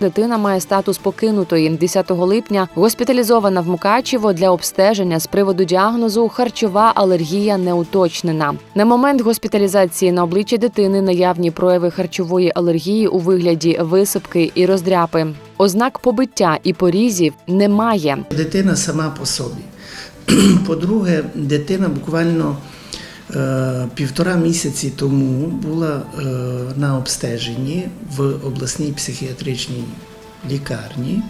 Дитина має статус покинутої. 10 липня госпіталізована в Мукачево для обстеження з приводу діагнозу харчова алергія не уточнена. На момент госпіталізації на обличчі дитини наявні прояви харчової алергії у вигляді висипки і роздряпи. Ознак побиття і порізів немає. Дитина сама по собі. По-друге, дитина буквально півтора місяці тому була е, на обстеженні в обласній психіатричній лікарні.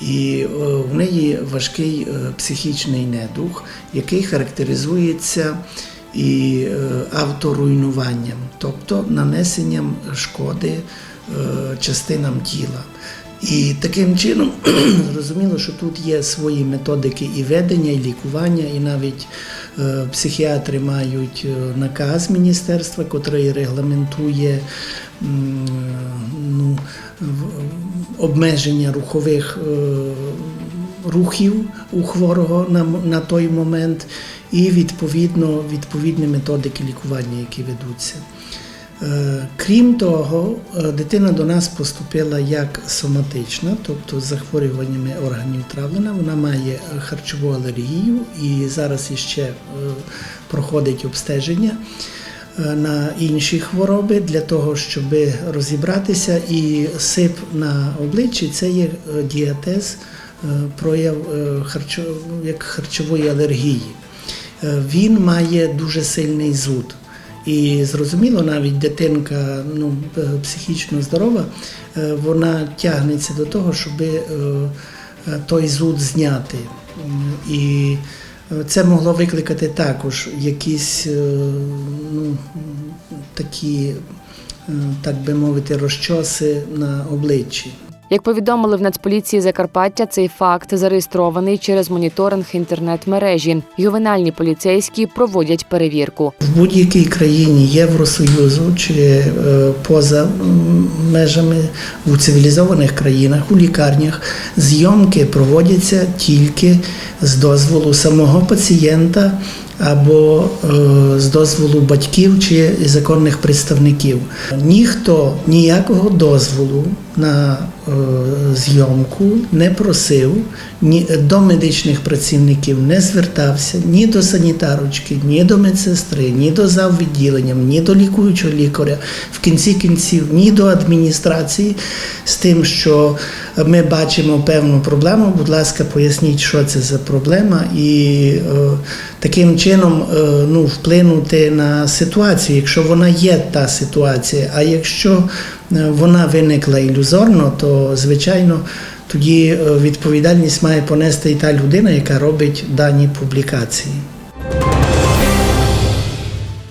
І е, в неї важкий е, психічний недух, який характеризується і е, авторуйнуванням, тобто нанесенням шкоди е, частинам тіла. І таким чином зрозуміло, що тут є свої методики і ведення, і лікування, і навіть е, психіатри мають е, наказ міністерства, який регламентує ну, обмеження рухових е, рухів у хворого на, на той момент, і відповідно відповідні методики лікування, які ведуться. Е, Крім того, е, дитина до нас поступила як соматична, тобто з захворюваннями органів травлення. Вона має е, харчову алергію і зараз іще проходить обстеження на інші хвороби для того, щоб розібратися. І сип на обличчі це є діатез, прояв як харчової алергії. Він має дуже сильний зуд. І зрозуміло, навіть дитинка ну, е, психічно здорова, е, вона тягнеться до того, щоб е, той зуд зняти. І це могло викликати також якісь ну, такі, так би мовити, розчоси на обличчі. Як повідомили в Нацполіції Закарпаття, цей факт зареєстрований через моніторинг інтернет-мережі. Ювенальні поліцейські проводять перевірку. В будь-якій країні Євросоюзу чи е, поза межами у цивілізованих країнах, у лікарнях зйомки проводяться тільки з дозволу самого пацієнта або е, з дозволу батьків чи законних представників. Ніхто ніякого дозволу на е, зйомку не просив, ні до медичних працівників не звертався ні до санітарочки, ні до медсестри, ні до заввідділення, ні до лікуючого лікаря, в кінці кінців, ні до адміністрації з тим, що ми бачимо певну проблему. Будь ласка, поясніть, що це за проблема, і е, таким чином е, ну, вплинути на ситуацію, якщо вона є та ситуація. А якщо е, вона виникла ілюзорно, то звичайно. Тоді е, відповідальність має понести і та людина, яка робить дані публікації.